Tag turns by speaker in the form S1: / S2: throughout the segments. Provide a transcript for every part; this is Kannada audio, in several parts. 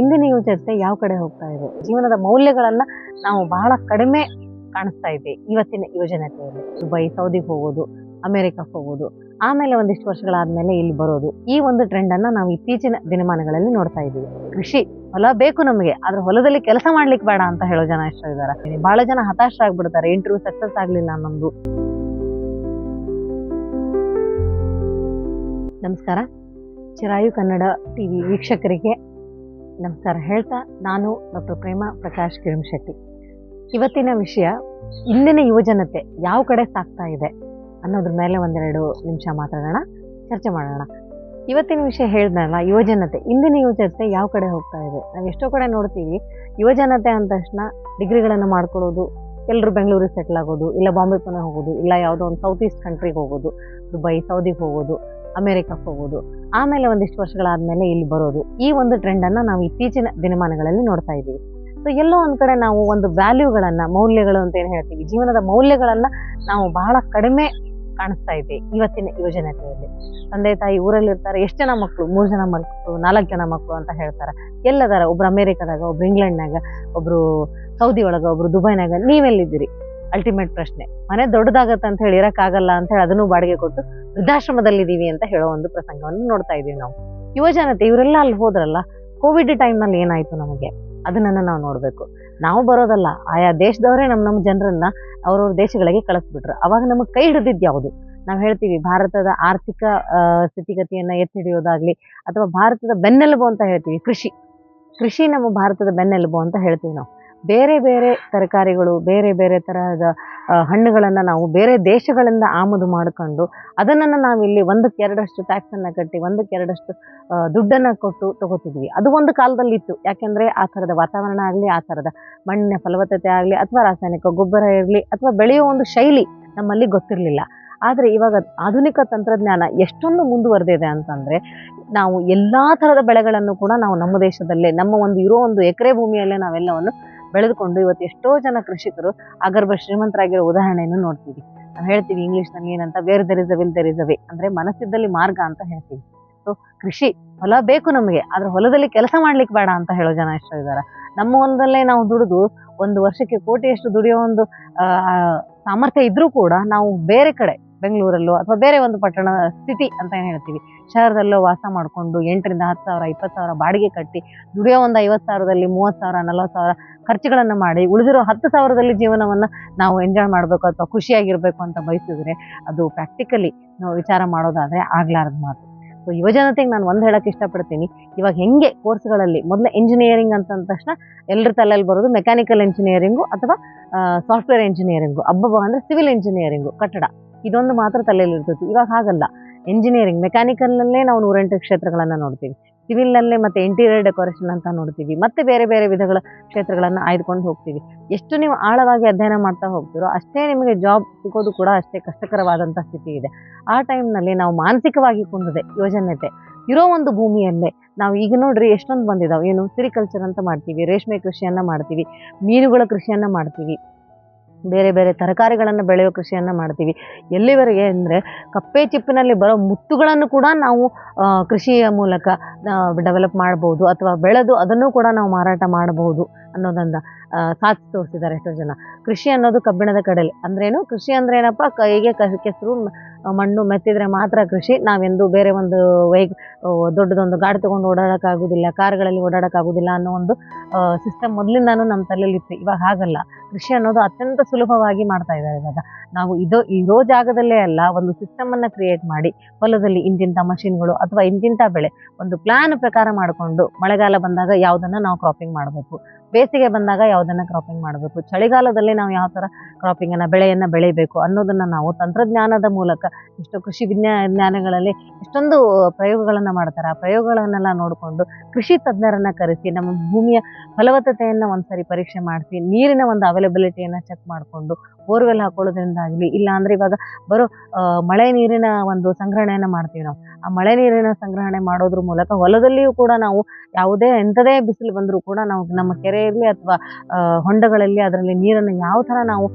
S1: ಇಂದಿನ ಯುವಜನತೆ ಯಾವ ಕಡೆ ಹೋಗ್ತಾ ಇದೆ? ಜೀವನದ ಮೌಲ್ಯಗಳನ್ನ ನಾವು ಬಹಳ ಕಡಿಮೆ ಕಾಣಿಸ್ತಾ ಇದೆ ಇವತ್ತಿನ ಯುವಜನತೆಯಲ್ಲಿ. ದುಬೈ ಸೌದಿಗೆ ಹೋಗೋದು ಅಮೆರಿಕಕ್ಕೆ ಹೋಗೋದು, ಆಮೇಲೆ ಒಂದಿಷ್ಟು ವರ್ಷಗಳಾದ್ಮೇಲೆ ಇಲ್ಲಿ ಬರೋದು. ಈ ಒಂದು ಟ್ರೆಂಡ್ ಅನ್ನ ನಾವು ಇತ್ತೀಚಿನ ದಿನಮಾನಗಳಲ್ಲಿ ನೋಡ್ತಾ ಇದ್ದೀವಿ. ಕೃಷಿ, ಹೊಲ ಬೇಕು ನಮಗೆ, ಆದ್ರೆ ಹೊಲದಲ್ಲಿ ಕೆಲಸ ಮಾಡ್ಲಿಕ್ಕೆ ಬೇಡ ಅಂತ ಹೇಳೋ ಜನ ಎಷ್ಟೋ ಇದ್ದಾರೆ. ಬಹಳ ಜನ ಹತಾಶರಾಗ್ಬಿಡ್ತಾರೆ ಇಂಟರ್ವ್ಯೂ ಸಕ್ಸಸ್ ಆಗ್ಲಿಲ್ಲ ನಮ್ದು ನಮಸ್ಕಾರ. ಚಿರಾಯು ಕನ್ನಡ ಟಿವಿ ವೀಕ್ಷಕರಿಗೆ ನಮಸ್ಕಾರ. ಹೇಳ್ತಾ ನಾನು ಡಾಕ್ಟರ್ ಪ್ರೇಮ ಪ್ರಕಾಶ್ ಕಿರಂಶೆಟ್ಟಿ ಇವತ್ತಿನ ವಿಷಯ, ಇಂದಿನ ಯುವಜನತೆ ಯಾವ ಕಡೆ ಸಾಕ್ತಾ ಇದೆ ಅನ್ನೋದ್ರ ಮೇಲೆ ಒಂದೆರಡು ನಿಮಿಷ ಮಾತಾಡೋಣ, ಚರ್ಚೆ ಮಾಡೋಣ. ಇವತ್ತಿನ ವಿಷಯ ಹೇಳ್ದಲ್ಲ, ಯುವಜನತೆ, ಇಂದಿನ ಯುವಜನತೆ ಯಾವ ಕಡೆ ಹೋಗ್ತಾ ಇದೆ? ನಾವು ಎಷ್ಟೋ ಕಡೆ ನೋಡ್ತೀವಿ, ಯುವಜನತೆ ಅಂದ ತಕ್ಷಣ ಡಿಗ್ರಿಗಳನ್ನು ಮಾಡ್ಕೊಳ್ಳೋದು ಎಲ್ಲರೂ ಬೆಂಗಳೂರಿಗೆ ಸೆಟ್ಲ್ ಆಗೋದು, ಇಲ್ಲ ಬಾಂಬೆ ಪುಣೆ ಹೋಗೋದು, ಇಲ್ಲ ಯಾವುದೋ ಒಂದು ಸೌತ್ ಈಸ್ಟ್ ಕಂಟ್ರಿಗೆ ಹೋಗೋದು, ದುಬೈ ಸೌದಿಗೆ ಹೋಗೋದು, ಅಮೆರಿಕಕ್ಕೆ ಹೋಗೋದು. ಆಮೇಲೆ ಒಂದಿಷ್ಟು ವರ್ಷಗಳಾದಮೇಲೆ ಇಲ್ಲಿ ಬರೋದು. ಈ ಒಂದು ಟ್ರೆಂಡನ್ನು ನಾವು ಇತ್ತೀಚಿನ ದಿನಮಾನಗಳಲ್ಲಿ ನೋಡ್ತಾ ಇದ್ದೀವಿ. ಸೊ ಎಲ್ಲೋ ಒಂದು ಕಡೆ ನಾವು ಒಂದು ವ್ಯಾಲ್ಯೂಗಳನ್ನು ಮೌಲ್ಯಗಳು ಅಂತ ಏನು ಹೇಳ್ತೀವಿ, ಜೀವನದ ಮೌಲ್ಯಗಳನ್ನ ನಾವು ಬಹಳ ಕಡಿಮೆ ಕಾಣಿಸ್ತಾ ಇದೆ ಇವತ್ತಿನ ಯುವಜನತೆಯಲ್ಲಿ. ತಂದೆ ತಾಯಿ ಊರಲ್ಲಿ ಇರ್ತಾರೆ ಎಷ್ಟು ಜನ ಮಕ್ಕಳು ಮೂರು ಜನ ಮಕ್ಕಳು ನಾಲ್ಕು ಜನ ಮಕ್ಕಳು ಅಂತ ಹೇಳ್ತಾರೆ. ಎಲ್ಲದಾರ, ಒಬ್ರು ಅಮೇರಿಕಾದಾಗ, ಒಬ್ರು ಇಂಗ್ಲೆಂಡ್ನಾಗ, ಒಬ್ರು ಸೌದಿ ಒಳಗ ಒಬ್ರು ದುಬೈನಾಗ, ನೀವೆಲ್ಲಿದ್ದೀರಿ? ಅಲ್ಟಿಮೇಟ್ ಪ್ರಶ್ನೆ. ಮನೆ ದೊಡ್ಡದಾಗತ್ತೆ ಅಂತ ಹೇಳಿ ಇರಕ್ಕಾಗಲ್ಲ ಅಂತ ಹೇಳಿ ಅದನ್ನು ಬಾಡಿಗೆ ಕೊಟ್ಟು ವೃದ್ಧಾಶ್ರಮದಲ್ಲಿದ್ದೀವಿ ಅಂತ ಹೇಳೋ ಒಂದು ಪ್ರಸಂಗವನ್ನು ನೋಡ್ತಾ ಇದೀವಿ ನಾವು. ಯುವಜನತೆ, ಇವರೆಲ್ಲ ಅಲ್ಲಿ ಹೋದ್ರಲ್ಲ? ಕೋವಿಡ್ ಟೈಮ್ನಲ್ಲಿ ಏನಾಯ್ತು ನಮಗೆ? ಅದನ್ನ ನಾವು ನೋಡಬೇಕು. ನಾವು ಬರೋದಲ್ಲ, ಆಯಾ ದೇಶದವರೇ ನಮ್ಮ ನಮ್ಮ ಜನರನ್ನ ಅವ್ರವ್ರ ದೇಶಗಳಿಗೆ ಕಳಿಸ್ಬಿಟ್ರು. ಅವಾಗ ನಮಗೆ ಕೈ ಹಿಡಿದಿದ್ದು ಯಾವುದು? ನಾವು ಹೇಳ್ತೀವಿ, ಭಾರತದ ಆರ್ಥಿಕ ಸ್ಥಿತಿಗತಿಯನ್ನು ಎತ್ತಿ ಹಿಡಿಯೋದಾಗ್ಲಿ ಅಥವಾ ಭಾರತದ ಬೆನ್ನೆಲುಬು ಅಂತ ಹೇಳ್ತೀವಿ, ಕೃಷಿ. ಕೃಷಿ ನಮ್ಮ ಭಾರತದ ಬೆನ್ನೆಲುಬು ಅಂತ ಹೇಳ್ತೀವಿ ನಾವು. ಬೇರೆ ಬೇರೆ ತರಕಾರಿಗಳು, ಬೇರೆ ಬೇರೆ ತರಹದ ಹಣ್ಣುಗಳನ್ನು ನಾವು ಬೇರೆ ದೇಶಗಳಿಂದ ಆಮದು ಮಾಡ್ಕೊಂಡು ಅದನ್ನ ನಾವು ಇಲ್ಲಿ ಒಂದಕ್ಕೆ ಎರಡಷ್ಟು ಟ್ಯಾಕ್ಸ್ ಅನ್ನ ಕಟ್ಟಿ, ಒಂದಕ್ಕೆ ಎರಡಷ್ಟು ದುಡ್ಡನ್ನ ಕೊಟ್ಟು ತಗೋತಿದ್ವಿ. ಅದು ಒಂದು ಕಾಲದಲ್ಲಿ ಇತ್ತು ಯಾಕೆಂದ್ರೆ ಆ ಥರದ ವಾತಾವರಣ ಆಗಲಿ, ಆ ಥರದ ಮಣ್ಣಿನ ಫಲವತ್ತತೆ ಆಗಲಿ, ಅಥವಾ ರಾಸಾಯನಿಕ ಗೊಬ್ಬರ ಇರಲಿ, ಅಥವಾ ಬೆಳೆಯೋ ಒಂದು ಶೈಲಿ ನಮ್ಮಲ್ಲಿ ಗೊತ್ತಿರಲಿಲ್ಲ. ಆದರೆ ಇವಾಗ ಆಧುನಿಕ ತಂತ್ರಜ್ಞಾನ ಎಷ್ಟೊಂದು ಮುಂದುವರೆದಿದೆ ಅಂತಂದ್ರೆ, ನಾವು ಎಲ್ಲಾ ಥರದ ಬೆಳೆಗಳನ್ನು ಕೂಡ ನಾವು ನಮ್ಮ ದೇಶದಲ್ಲೇ, ನಮ್ಮ ಒಂದು ಇರೋ ಒಂದು ಎಕರೆ ಭೂಮಿಯಲ್ಲೇ ನಾವೆಲ್ಲವನ್ನು ಬೆಳೆದುಕೊಂಡು ಇವತ್ತು ಎಷ್ಟೋ ಜನ ಕೃಷಿಕರು ಅಗರ್ಭ ಶ್ರೀಮಂತರಾಗಿರೋ ಉದಾಹರಣೆಯನ್ನು ನೋಡ್ತೀವಿ. ನಾವು ಹೇಳ್ತೀವಿ ಇಂಗ್ಲೀಷ್ನಲ್ಲಿ ಏನಂತ where there is a will there is a way ಅಂದ್ರೆ ಮನಸ್ಸಿದ್ದಲ್ಲಿ ಮಾರ್ಗ ಅಂತ ಹೇಳ್ತೀವಿ. ಸೊ ಕೃಷಿ ಹೊಲ ಬೇಕು ನಮಗೆ, ಆದ್ರೆ ಹೊಲದಲ್ಲಿ ಕೆಲಸ ಮಾಡ್ಲಿಕ್ಕೆ ಬೇಡ ಅಂತ ಹೇಳೋ ಜನ ಎಷ್ಟೋ ಇದ್ದಾರೆ. ನಮ್ಮ ಹೊಲದಲ್ಲೇ ನಾವು ದುಡಿದು ಒಂದು ವರ್ಷಕ್ಕೆ ಕೋಟಿಯಷ್ಟು ದುಡಿಯೋ ಒಂದು ಸಾಮರ್ಥ್ಯ ಇದ್ರೂ ಕೂಡ ನಾವು ಬೇರೆ ಕಡೆ, ಬೆಂಗಳೂರಲ್ಲೋ ಅಥವಾ ಬೇರೆ ಒಂದು ಪಟ್ಟಣ ಸ್ಥಿತಿ ಅಂತ ಏನು ಹೇಳ್ತೀವಿ, ಶಹರದಲ್ಲೋ ವಾಸ ಮಾಡಿಕೊಂಡು ಎಂಟರಿಂದ ಹತ್ತು ಸಾವಿರ, ಇಪ್ಪತ್ತು ಸಾವಿರ ಬಾಡಿಗೆ ಕಟ್ಟಿ ದುಡಿಯೋ ಒಂದು ಐವತ್ತು ಸಾವಿರದಲ್ಲಿ ಮೂವತ್ತು ಸಾವಿರ, ನಲವತ್ತು ಸಾವಿರ ಖರ್ಚುಗಳನ್ನು ಮಾಡಿ ಉಳಿದಿರೋ ಹತ್ತು ಸಾವಿರದಲ್ಲಿ ಜೀವನವನ್ನು ನಾವು ಎಂಜಾಯ್ ಮಾಡಬೇಕು ಅಥವಾ ಖುಷಿಯಾಗಿರಬೇಕು ಅಂತ ಬಯಸಿದ್ರೆ ಅದು ಪ್ರಾಕ್ಟಿಕಲಿ ನಾವು ವಿಚಾರ ಮಾಡೋದಾದರೆ ಆಗಲಾರದ ಮಾತು. ಸೊ ಯುವಜನತೆಗೆ ನಾನು ಒಂದು ಹೇಳೋಕ್ಕೆ ಇಷ್ಟಪಡ್ತೀನಿ. ಇವಾಗ ಹೆಂಗೆ ಕೋರ್ಸ್ಗಳಲ್ಲಿ ಮೊದಲು ಇಂಜಿನಿಯರಿಂಗ್ ಅಂತ ಅಂದ ತಕ್ಷಣ ಎಲ್ಲರ ತಲೆಯಲ್ಲಿ ಬರೋದು ಮೆಕ್ಯಾನಿಕಲ್ ಇಂಜಿನಿಯರಿಂಗು ಅಥವಾ ಸಾಫ್ಟ್ವೇರ್ ಇಂಜಿನಿಯರಿಂಗು ಅಬ್ಬಬ್ಬ ಅಂದ್ರೆ ಸಿವಿಲ್ ಇಂಜಿನಿಯರಿಂಗು ಕಟ್ಟಡ. ಇದೊಂದು ಮಾತ್ರ ತಲೆಯಲ್ಲಿ ಇರ್ತೈತಿ. ಇವಾಗ ಹಾಗಲ್ಲ. ಇಂಜಿನಿಯರಿಂಗ್ ಮೆಕ್ಯಾನಿಕಲ್ನಲ್ಲೇ ನಾವು ನೂರೆಂಟು ಕ್ಷೇತ್ರಗಳನ್ನು ನೋಡ್ತೀವಿ. ಸಿವಿಲ್ನಲ್ಲೇ ಮತ್ತೆ ಇಂಟೀರಿಯರ್ ಡೆಕೋರೇಷನ್ ಅಂತ ನೋಡ್ತೀವಿ. ಮತ್ತೆ ಬೇರೆ ಬೇರೆ ವಿಧಗಳ ಕ್ಷೇತ್ರಗಳನ್ನು ಆಯ್ದುಕೊಂಡು ಹೋಗ್ತೀವಿ. ಎಷ್ಟು ನೀವು ಆಳವಾಗಿ ಅಧ್ಯಯನ ಮಾಡ್ತಾ ಹೋಗ್ತೀರೋ ಅಷ್ಟೇ ನಿಮಗೆ ಜಾಬ್ ಸಿಗೋದು ಕೂಡ ಅಷ್ಟೇ ಕಷ್ಟಕರವಾದಂಥ ಸ್ಥಿತಿ ಇದೆ. ಆ ಟೈಮ್ನಲ್ಲಿ ನಾವು ಮಾನಸಿಕವಾಗಿ ಕುಂದಿದೆ ಯೋಜನೆತೆ ಇರೋ ಒಂದು ಭೂಮಿಯಲ್ಲೇ ನಾವು ಈಗ ನೋಡ್ರಿ ಎಷ್ಟೊಂದು ಬಂದಿದಾವೆ. ಏನು ಸಿರಿಕಲ್ಚರ್ ಅಂತ ಮಾಡ್ತೀವಿ, ರೇಷ್ಮೆ ಕೃಷಿಯನ್ನ ಮಾಡ್ತೀವಿ, ಮೀನುಗಳ ಕೃಷಿಯನ್ನ ಮಾಡ್ತೀವಿ. ಬೇರೆ ಬೇರೆ ತರಕಾರಿಗಳನ್ನು ಬೆಳೆಯೋ ಕೃಷಿಯನ್ನು ಮಾಡ್ತೀವಿ. ಎಲ್ಲಿವರೆಗೆ ಅಂದರೆ ಕಪ್ಪೆ ಚಿಪ್ಪಿನಲ್ಲಿ ಬರೋ ಮುತ್ತುಗಳನ್ನು ಕೂಡ ನಾವು ಕೃಷಿಯ ಮೂಲಕ ಡೆವಲಪ್ ಮಾಡ್ಬೋದು ಅಥವಾ ಬೆಳೆದು ಅದನ್ನು ಕೂಡ ನಾವು ಮಾರಾಟ ಮಾಡಬಹುದು ಅನ್ನೋದನ್ನ ಸಾಧಿಸಿ ತೋರಿಸಿದ್ದಾರೆ ಎಷ್ಟೋ ಜನ. ಕೃಷಿ ಅನ್ನೋದು ಕಬ್ಬಿಣದ ಕಡಲೆ. ಅಂದ್ರೇನು? ಕೃಷಿ ಅಂದ್ರೆ ಏನಪ್ಪ? ಕೈಗೆ ಕೆಸರು ಮಣ್ಣು ಮೆತ್ತಿದ್ರೆ ಮಾತ್ರ ಕೃಷಿ. ನಾವೆಂದು ಬೇರೆ ಒಂದು ವೈ ದೊಡ್ಡದೊಂದು ಗಾಡಿ ತಗೊಂಡು ಓಡಾಡೋಕ್ಕಾಗೋದಿಲ್ಲ, ಕಾರ್ಗಳಲ್ಲಿ ಓಡಾಡೋಕ್ಕಾಗೋದಿಲ್ಲ ಅನ್ನೋ ಒಂದು ಸಿಸ್ಟಮ್ ಮೊದಲಿಂದಾನು ನಮ್ಮ ತಲೆಯಲ್ಲಿ ಇತ್ತು ಇವಾಗ ಹಾಗಲ್ಲ. ಕೃಷಿ ಅನ್ನೋದು ಅತ್ಯಂತ ಸುಲಭವಾಗಿ ಮಾಡ್ತಾ ಇದ್ದಾರೆ ಇವಾಗ. ನಾವು ಇದು, ಇರೋ ಜಾಗದಲ್ಲೇ ಅಲ್ಲ, ಒಂದು ಸಿಸ್ಟಮ್ ಅನ್ನ ಕ್ರಿಯೇಟ್ ಮಾಡಿ, ಹೊಲದಲ್ಲಿ ಇಂತಿಂಥ ಮಷಿನ್ಗಳು ಅಥವಾ ಇಂತಿಂಥ ಬೆಳೆ, ಒಂದು ಪ್ಲಾನ್ ಪ್ರಕಾರ ಮಾಡಿಕೊಂಡು ಮಳೆಗಾಲ ಬಂದಾಗ ಯಾವುದನ್ನ ನಾವು ಕ್ರಾಪಿಂಗ್ ಮಾಡಬೇಕು. ಬೇಸಿಗೆ ಬಂದಾಗ ಯಾವುದನ್ನ ಕ್ರಾಪಿಂಗ್ ಮಾಡಬೇಕು? ಚಳಿಗಾಲದಲ್ಲಿ ನಾವು ಯಾವ ಥರ ಕ್ರಾಪಿಂಗ್ ಅನ್ನ, ಬೆಳೆಯನ್ನ ಬೆಳಿಬೇಕು ಅನ್ನೋದನ್ನ ನಾವು ತಂತ್ರಜ್ಞಾನದ ಮೂಲಕ ಇಷ್ಟು ಕೃಷಿ ವಿಜ್ಞಾನಗಳಲ್ಲಿ ಇಷ್ಟೊಂದು ಪ್ರಯೋಗಗಳನ್ನ ಮಾಡ್ತಾರೆ. ಆ ಪ್ರಯೋಗಗಳನ್ನೆಲ್ಲ ನೋಡಿಕೊಂಡು ಕೃಷಿ ತಜ್ಞರನ್ನ ಕರೆಸಿ, ನಮ್ಮ ಭೂಮಿಯ ಫಲವತ್ತತೆಯನ್ನ ಒಂದ್ಸರಿ ಪರೀಕ್ಷೆ ಮಾಡಿಸಿ, ನೀರಿನ ಒಂದು ಅವೈಲಬಿಲಿಟಿಯನ್ನ ಚೆಕ್ ಮಾಡಿಕೊಂಡು ಬೋರ್ವೆಲ್ ಹಾಕೊಳ್ಳೋದ್ರಿಂದಾಗ್ಲಿ ಇಲ್ಲ ಅಂದ್ರೆ ಇವಾಗ ಬರೋ ಮಳೆ ನೀರಿನ ಒಂದು ಸಂಗ್ರಹಣೆಯನ್ನ ಮಾಡ್ತೀವಿ ನಾವು. ಆ ಮಳೆ ನೀರಿನ ಸಂಗ್ರಹಣೆ ಮಾಡೋದ್ರ ಮೂಲಕ ಹೊಲದಲ್ಲಿಯೂ ಕೂಡ ನಾವು ಯಾವುದೇ ಎಂಥದೇ ಬಿಸಿಲು ಬಂದರೂ ಕೂಡ ನಾವು ನಮ್ಮ ಕೆರೆಯಲ್ಲಿ ಅಥವಾ ಹೊಂಡಗಳಲ್ಲಿ ಅದರಲ್ಲಿ ನೀರನ್ನು ಯಾವ ಥರ ನಾವು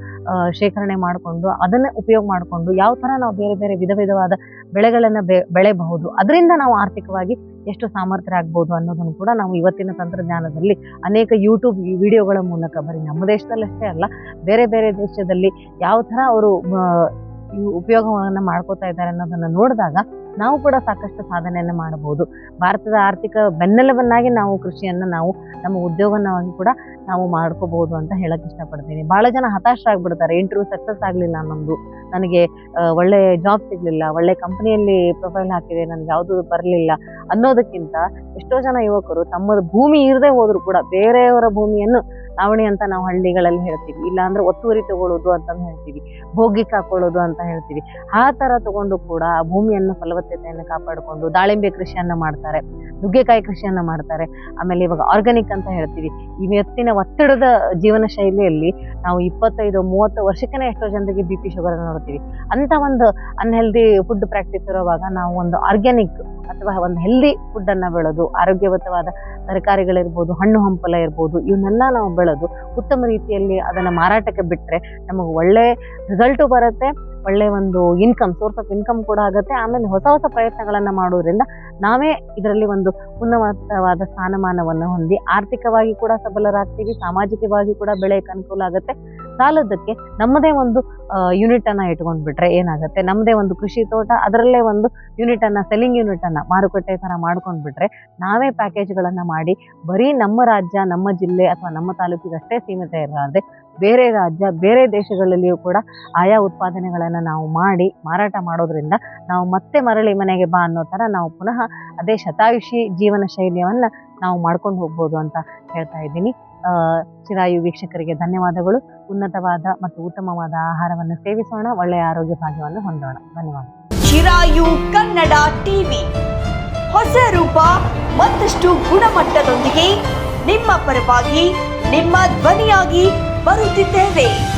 S1: ಶೇಖರಣೆ ಮಾಡಿಕೊಂಡು ಅದನ್ನು ಉಪಯೋಗ ಮಾಡಿಕೊಂಡು ಯಾವ ಥರ ನಾವು ಬೇರೆ ಬೇರೆ ವಿಧ ವಿಧವಾದ ಬೆಳೆಗಳನ್ನು ಬೆ ಬೆಳೆಯಬಹುದು ಅದರಿಂದ ನಾವು ಆರ್ಥಿಕವಾಗಿ ಎಷ್ಟು ಸಾಮರ್ಥ್ಯ ಆಗ್ಬೋದು ಅನ್ನೋದನ್ನು ಕೂಡ ನಾವು ಇವತ್ತಿನ ತಂತ್ರಜ್ಞಾನದಲ್ಲಿ ಅನೇಕ ಯೂಟ್ಯೂಬ್ ವಿಡಿಯೋಗಳ ಮೂಲಕ ಬರೀ ನಮ್ಮ ದೇಶದಲ್ಲಷ್ಟೇ ಅಲ್ಲ, ಬೇರೆ ಬೇರೆ ದೇಶದಲ್ಲಿ ಯಾವ ಥರ ಅವರು ಉಪಯೋಗವನ್ನು ಮಾಡ್ಕೋತಾ ಇದ್ದಾರೆ ಅನ್ನೋದನ್ನು ನೋಡಿದಾಗ ನಾವು ಕೂಡ ಸಾಕಷ್ಟು ಸಾಧನೆಯನ್ನು ಮಾಡಬಹುದು. ಭಾರತದ ಆರ್ಥಿಕ ಬೆನ್ನೆಲುಬನ್ನಾಗಿ ನಾವು ಕೃಷಿಯನ್ನು ನಾವು ನಮ್ಮ ಉದ್ಯೋಗವನ್ನಾಗಿ ಕೂಡ ನಾವು ಮಾಡ್ಕೋಬಹುದು ಅಂತ ಹೇಳಕ್ ಇಷ್ಟಪಡ್ತೀನಿ. ಬಹಳ ಜನ ಹತಾಶರಾಗ್ಬಿಡ್ತಾರೆ. ಇಂಟರ್ವ್ಯೂ ಸಕ್ಸಸ್ ಆಗಲಿಲ್ಲ ನಮ್ಮದು ನನಗೆ ಒಳ್ಳೆ ಜಾಬ್ ಸಿಗ್ಲಿಲ್ಲ. ಒಳ್ಳೆ ಕಂಪನಿಯಲ್ಲಿ ಪ್ರೊಫೈಲ್ ಹಾಕಿದೆ. ನನಗೆ ಯಾವುದು ಬರಲಿಲ್ಲ. ಅನ್ನೋದಕ್ಕಿಂತ ಎಷ್ಟೋ ಜನ ಯುವಕರು ತಮ್ಮ ಭೂಮಿ ಇರದೆ ಹೋದ್ರು ಕೂಡ ಬೇರೆಯವರ ಭೂಮಿಯನ್ನು ಲಾವಣಿ ಅಂತ ನಾವು ಹಳ್ಳಿಗಳಲ್ಲಿ ಹೇಳ್ತೀವಿ. ಇಲ್ಲಾಂದ್ರೆ ಒತ್ತುವರಿ ತಗೊಳ್ಳೋದು ಅಂತ ಹೇಳ್ತೀವಿ. ಭೋಗಿಕ್ ಹಾಕೊಳ್ಳೋದು ಅಂತ ಹೇಳ್ತೀವಿ. ಆ ತರ ತಗೊಂಡು ಕೂಡ ಆ ಭೂಮಿಯನ್ನು ಫಲವತ್ತತೆಯನ್ನು ಕಾಪಾಡಿಕೊಂಡು ದಾಳಿಂಬೆ ಕೃಷಿಯನ್ನ ಮಾಡ್ತಾರೆ, ನುಗ್ಗೆಕಾಯಿ ಕೃಷಿಯನ್ನ ಮಾಡ್ತಾರೆ. ಆಮೇಲೆ ಇವಾಗ ಆರ್ಗಾನಿಕ್ ಅಂತ ಹೇಳ್ತೀವಿ. ಇವತ್ತಿನ ಒತ್ತಡದ ಜೀವನ ಶೈಲಿಯಲ್ಲಿ ನಾವು ಇಪ್ಪತ್ತೈದು, ಮೂವತ್ತು ವರ್ಷಕ್ಕೇ ಎಷ್ಟೋ ಜನರಿಗೆ ಬಿ ಪಿ ಶುಗರ್ ನೋಡ್ತೀವಿ. ಅಂತ ಒಂದು ಅನ್ಹೆಲ್ದಿ ಫುಡ್ ಪ್ರಾಕ್ಟೀಸ್ ಇರುವಾಗ ನಾವು ಒಂದು ಆರ್ಗ್ಯಾನಿಕ್ ಅಥವಾ ಒಂದು ಹೆಲ್ದಿ ಫುಡ್ ಅನ್ನ ಬೆಳೆದು ಆರೋಗ್ಯವಂತವಾದ ತರಕಾರಿಗಳಿರ್ಬೋದು, ಹಣ್ಣು ಹಂಪಲ ಇರ್ಬೋದು, ಇವನ್ನೆಲ್ಲ ನಾವು ಬೆಳೆದು ಉತ್ತಮ ರೀತಿಯಲ್ಲಿ ಅದನ್ನ ಮಾರಾಟಕ್ಕೆ ಬಿಟ್ಟರೆ ನಮಗೆ ಒಳ್ಳೆ ರಿಸಲ್ಟು ಬರುತ್ತೆ. ಒಳ್ಳೆ ಒಂದು ಇನ್ಕಮ್ ಸೋರ್ಸ್ ಆಫ್ ಇನ್ಕಮ್ ಕೂಡ ಆಗುತ್ತೆ. ಆಮೇಲೆ ಹೊಸ ಹೊಸ ಪ್ರಯತ್ನಗಳನ್ನ ಮಾಡೋದ್ರಿಂದ ನಾವೇ ಇದರಲ್ಲಿ ಒಂದು ಉನ್ನತವಾದ ಸ್ಥಾನಮಾನವನ್ನು ಹೊಂದಿ ಆರ್ಥಿಕವಾಗಿ ಕೂಡ ಸಬಲರಾಗ್ತೀವಿ, ಸಾಮಾಜಿಕವಾಗಿ ಕೂಡ ಬೆಳೆಯಕ್ಕೆ ಅನುಕೂಲ ಆಗುತ್ತೆ. ಸಾಲದಕ್ಕೆ ನಮ್ಮದೇ ಒಂದು ಯೂನಿಟ್ ಅನ್ನ ಇಟ್ಕೊಂಡ್ಬಿಟ್ರೆ ಏನಾಗುತ್ತೆ? ನಮ್ಮದೇ ಒಂದು ಕೃಷಿ ತೋಟ, ಅದರಲ್ಲೇ ಒಂದು ಯೂನಿಟ್ ಅನ್ನ ಸೆಲ್ಲಿಂಗ್ ಯೂನಿಟ್ ಅನ್ನ ಮಾರುಕಟ್ಟೆ ತರ ಮಾಡ್ಕೊಂಡ್ಬಿಟ್ರೆ ನಾವೇ ಪ್ಯಾಕೇಜ್ಗಳನ್ನ ಮಾಡಿ ಬರೀ ನಮ್ಮ ರಾಜ್ಯ, ನಮ್ಮ ಜಿಲ್ಲೆ ಅಥವಾ ನಮ್ಮ ತಾಲೂಕಿಗಷ್ಟೇ ಸೀಮಿತ ಇರಲಾರ್ದೆ ಬೇರೆ ರಾಜ್ಯ, ಬೇರೆ ದೇಶಗಳಲ್ಲಿಯೂ ಕೂಡ ಆಯಾ ಉತ್ಪಾದನೆಗಳನ್ನು ನಾವು ಮಾಡಿ ಮಾರಾಟ ಮಾಡೋದ್ರಿಂದ ನಾವು ಮತ್ತೆ ಮರಳಿ ಮನೆಗೆ ಬಾ ಅನ್ನೋ ಥರ ನಾವು ಪುನಃ ಅದೇ ಶತಾಯುಷಿ ಜೀವನ ಶೈಲಿಯನ್ನ ನಾವು ಮಾಡ್ಕೊಂಡು ಹೋಗ್ಬೋದು ಅಂತ ಹೇಳ್ತಾ ಇದ್ದೀನಿ. ಚಿರಾಯು ವೀಕ್ಷಕರಿಗೆ ಧನ್ಯವಾದಗಳು. ಉನ್ನತವಾದ ಮತ್ತು ಉತ್ತಮವಾದ ಆಹಾರವನ್ನು ಸೇವಿಸೋಣ, ಒಳ್ಳೆಯ ಆರೋಗ್ಯ ಭಾಗ್ಯವನ್ನು ಹೊಂದೋಣ. ಧನ್ಯವಾದ
S2: ಚಿರಾಯು ಕನ್ನಡ ಟಿವಿ. ಹೊಸ ರೂಪ, ಮತ್ತಷ್ಟು ಗುಣಮಟ್ಟದೊಂದಿಗೆ ನಿಮ್ಮ ಪರವಾಗಿ, ನಿಮ್ಮ ಧ್ವನಿಯಾಗಿ Baruti TV.